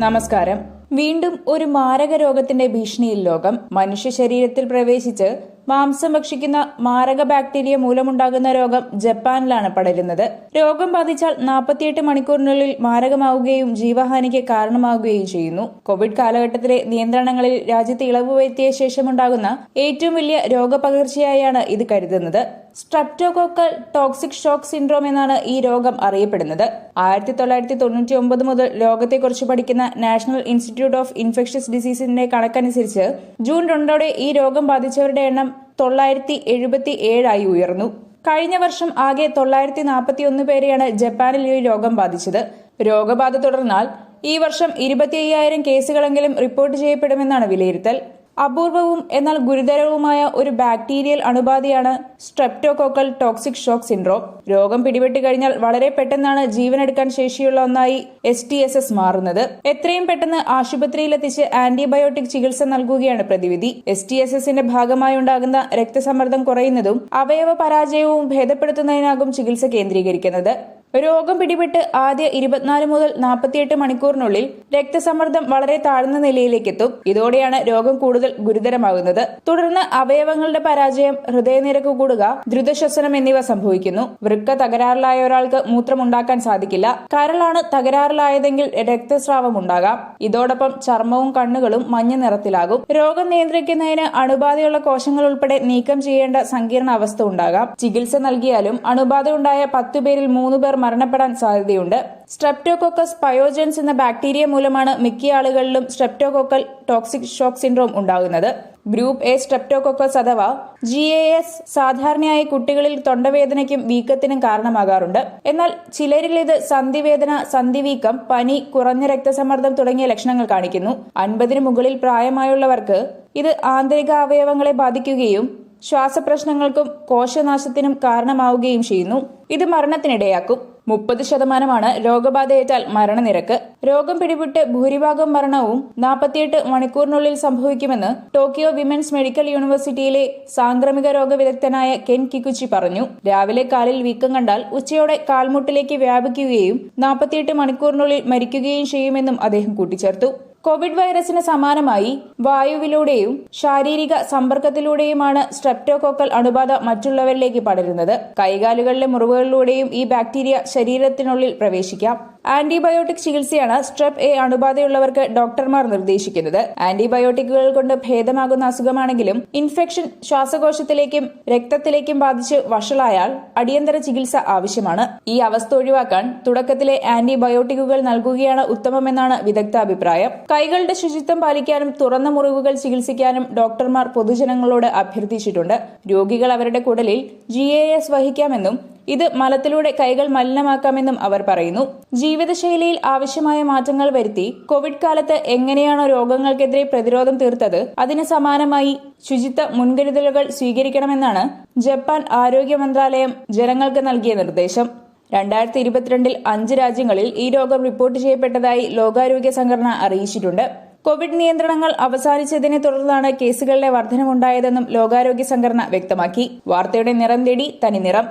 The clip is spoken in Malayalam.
നമസ്കാരം. വീണ്ടും ഒരു മാരക രോഗത്തിന്റെ ഭീഷണിയിൽ ലോകം മനുഷ്യ ശരീരത്തിൽ പ്രവേശിച്ച് മാംസം ഭക്ഷിക്കുന്ന മാരക ബാക്ടീരിയ മൂലമുണ്ടാകുന്ന രോഗം ജപ്പാനിലാണ് പടരുന്നത്. രോഗം ബാധിച്ചാൽ നാൽപ്പത്തിയെട്ട് മണിക്കൂറിനുള്ളിൽ മാരകമാവുകയും ജീവഹാനിക്ക് കാരണമാവുകയും ചെയ്യുന്നു. കോവിഡ് കാലഘട്ടത്തിലെ നിയന്ത്രണങ്ങളിൽ രാജ്യത്ത് ഇളവ് വരുത്തിയ ശേഷമുണ്ടാകുന്ന ഏറ്റവും വലിയ രോഗപകർച്ചയായാണ് ഇത് കരുതുന്നത്. സ്ട്രപ്റ്റോകോക്കൽ ടോക്സിക് ഷോക്ക് സിൻഡ്രോം എന്നാണ് ഈ രോഗം അറിയപ്പെടുന്നത്. ആയിരത്തി തൊള്ളായിരത്തി തൊണ്ണൂറ്റി ഒമ്പത് മുതൽ രോഗത്തെക്കുറിച്ച് പഠിക്കുന്ന നാഷണൽ ഇൻസ്റ്റിറ്റ്യൂട്ട് ഓഫ് ഇൻഫെക്ഷ്യസ് ഡിസീസിന്റെ കണക്കനുസരിച്ച് ജൂൺ രണ്ടോടെ ഈ രോഗം ബാധിച്ചവരുടെ എണ്ണം തൊള്ളായിരത്തി എഴുപത്തി ഏഴായി ഉയർന്നു. കഴിഞ്ഞ വർഷം ആകെ തൊള്ളായിരത്തി നാൽപ്പത്തി ഒന്ന് പേരെയാണ് ജപ്പാനിൽ ഈ രോഗം ബാധിച്ചത്. രോഗബാധ തുടർന്നാൽ ഈ വർഷം ഇരുപത്തി അയ്യായിരം കേസുകളെങ്കിലും റിപ്പോർട്ട് ചെയ്യപ്പെടുമെന്നാണ് വിലയിരുത്തൽ. അപൂർവവും എന്നാൽ ഗുരുതരവുമായ ഒരു ബാക്ടീരിയൽ അണുബാധയാണ് സ്ട്രെപ്റ്റോകോക്കൽ ടോക്സിക് ഷോക്ക് സിൻഡ്രോം. രോഗം പിടിപെട്ട് കഴിഞ്ഞാൽ വളരെ പെട്ടെന്നാണ് ജീവനെടുക്കാൻ ശേഷിയുള്ള ഒന്നായി എസ് ടി എസ് എസ് മാറുന്നത്. എത്രയും പെട്ടെന്ന് ആശുപത്രിയിലെത്തിച്ച് ആന്റിബയോട്ടിക് ചികിത്സ നൽകുകയാണ് പ്രതിവിധി. എസ് ടി എസ് എസിന്റെ ഭാഗമായി ഉണ്ടാകുന്ന രക്തസമ്മർദ്ദം കുറയുന്നതും അവയവ പരാജയവും ഭേദപ്പെടുത്തുന്നതിനാകും ചികിത്സ കേന്ദ്രീകരിക്കുന്നത്. രോഗം പിടിപെട്ട് ആദ്യ ഇരുപത്തിനാല് മുതൽ നാൽപ്പത്തിയെട്ട് മണിക്കൂറിനുള്ളിൽ രക്തസമ്മർദ്ദം വളരെ താഴ്ന്ന നിലയിലേക്കെത്തും. ഇതോടെയാണ് രോഗം കൂടുതൽ ഗുരുതരമാകുന്നത്. തുടർന്ന് അവയവങ്ങളുടെ പരാജയം ഹൃദയനിരക്ക് കൂടുക ദ്രുതശ്വസനം എന്നിവ സംഭവിക്കുന്നു. വൃക്ക തകരാറിലായ ഒരാൾക്ക് മൂത്രമുണ്ടാക്കാൻ സാധിക്കില്ല. കരളാണ് തകരാറിലായതെങ്കിൽ രക്തസ്രാവം ഉണ്ടാകാം. ഇതോടൊപ്പം ചർമ്മവും കണ്ണുകളും മഞ്ഞ നിറത്തിലാകും. രോഗം നിയന്ത്രിക്കുന്നതിന് അണുബാധയുള്ള കോശങ്ങൾ ഉൾപ്പെടെ നീക്കം ചെയ്യേണ്ട സങ്കീർണ അവസ്ഥ ഉണ്ടാകാം. ചികിത്സ നൽകിയാലും അണുബാധ ഉണ്ടായ പത്തുപേരിൽ മൂന്ന് പേർ മരണപ്പെടാൻ സാധ്യതയുണ്ട്. സ്ട്രെപ്റ്റോകോക്കസ് പയോജൻസ് എന്ന ബാക്ടീരിയ മൂലമാണ് മിക്ക ആളുകളിലും സ്ട്രെപ്റ്റോകോക്കൽ ടോക്സിക് ഷോക്ക് സിൻഡ്രോം ഉണ്ടാകുന്നത്. ഗ്രൂപ്പ് എ സ്ട്രെപ്റ്റോകോക്കസ് അഥവാ ജി എ എസ് സാധാരണയായി കുട്ടികളിൽ തൊണ്ടവേദനയ്ക്കും വീക്കത്തിനും കാരണമാകാറുണ്ട്. എന്നാൽ ചിലരിൽ ഇത് സന്ധിവേദന സന്ധിവീക്കം പനി കുറഞ്ഞ രക്തസമ്മർദ്ദം തുടങ്ങിയ ലക്ഷണങ്ങൾ കാണിക്കുന്നു. അൻപതിന് മുകളിൽ പ്രായമായുള്ളവർക്ക് ഇത് ആന്തരിക അവയവങ്ങളെ ബാധിക്കുകയും ശ്വാസപ്രശ്നങ്ങൾക്കും കോശനാശത്തിനും കാരണമാവുകയും ചെയ്യുന്നു. ഇത് മരണത്തിനിടയാക്കും. മുപ്പത് ശതമാനമാണ് രോഗബാധയേറ്റാൽ മരണനിരക്ക്. രോഗം പിടിപെട്ട് ഭൂരിഭാഗം മരണവും നാൽപ്പത്തിയെട്ട് മണിക്കൂറിനുള്ളിൽ സംഭവിക്കുമെന്ന് ടോക്കിയോ വിമൻസ് മെഡിക്കൽ യൂണിവേഴ്സിറ്റിയിലെ സാംക്രമിക രോഗ വിദഗ്ധനായ കെൻ കിക്കുച്ചി പറഞ്ഞു. രാവിലെ കാലിൽ വീക്കം കണ്ടാൽ ഉച്ചയോടെ കാൽമുട്ടിലേക്ക് വ്യാപിക്കുകയും നാൽപ്പത്തിയെട്ട് മണിക്കൂറിനുള്ളിൽ മരിക്കുകയും ചെയ്യുമെന്നും അദ്ദേഹം കൂട്ടിച്ചേർത്തു. കോവിഡ് വൈറസിന് സമാനമായി വായുവിലൂടെയും ശാരീരിക സമ്പർക്കത്തിലൂടെയുമാണ് സ്ട്രെപ്റ്റോകോക്കൽ അണുബാധ മറ്റുള്ളവരിലേക്ക് പടരുന്നത്. കൈകാലുകളിലെ മുറിവുകളിലൂടെയും ഈ ബാക്ടീരിയ ശരീരത്തിനുള്ളിൽ പ്രവേശിക്കാം. ആന്റിബയോട്ടിക് ചികിത്സയാണ് സ്ട്രെപ്പ് എ അണുബാധയുള്ളവർക്ക് ഡോക്ടർമാർ നിർദ്ദേശിക്കുന്നത്. ആന്റിബയോട്ടിക്കുകൾ കൊണ്ട് ഭേദമാകുന്ന അസുഖമാണെങ്കിലും ഇൻഫെക്ഷൻ ശ്വാസകോശത്തിലേക്കും രക്തത്തിലേക്കും ബാധിച്ച് വഷളായാൽ അടിയന്തര ചികിത്സ ആവശ്യമാണ്. ഈ അവസ്ഥ ഒഴിവാക്കാൻ തുടക്കത്തിലെ ആന്റിബയോട്ടിക്കുകൾ നൽകുകയാണ് ഉത്തമമെന്നാണ് വിദഗ്ധ അഭിപ്രായം കൈകളുടെ ശുചിത്വം പാലിക്കാനും തുറന്ന മുറിവുകൾ ചികിത്സിക്കാനും ഡോക്ടർമാർ പൊതുജനങ്ങളോട് അഭ്യർത്ഥിച്ചിട്ടുണ്ട്. രോഗികൾ അവരുടെ കുടലിൽ ജി വഹിക്കാമെന്നും ഇത് മലത്തിലൂടെ കൈകൾ മലിനമാക്കാമെന്നും അവർ പറയുന്നു. ജീവിതശൈലിയിൽ ആവശ്യമായ മാറ്റങ്ങൾ വരുത്തി കോവിഡ് കാലത്ത് എങ്ങനെയാണോ രോഗങ്ങൾക്കെതിരെ പ്രതിരോധം തീർത്തത് അതിന് സമാനമായി ശുചിത്വ മുൻകരുതലുകൾ സ്വീകരിക്കണമെന്നാണ് ജപ്പാൻ ആരോഗ്യ മന്ത്രാലയം ജനങ്ങൾക്ക് നൽകിയ നിർദ്ദേശം. രണ്ടായിരത്തി ഇരുപത്തിരണ്ടിൽ അഞ്ച് രാജ്യങ്ങളിൽ ഈ രോഗം റിപ്പോർട്ട് ചെയ്യപ്പെട്ടതായി ലോകാരോഗ്യ സംഘടന അറിയിച്ചിട്ടുണ്ട്. കോവിഡ് നിയന്ത്രണങ്ങൾ അവസാനിച്ചതിനെ തുടർന്നാണ് കേസുകളിലെ വർധനമുണ്ടായതെന്നും ലോകാരോഗ്യ സംഘടന വ്യക്തമാക്കി. വാർത്തയുടെ നിറം തേടി തനി നിറം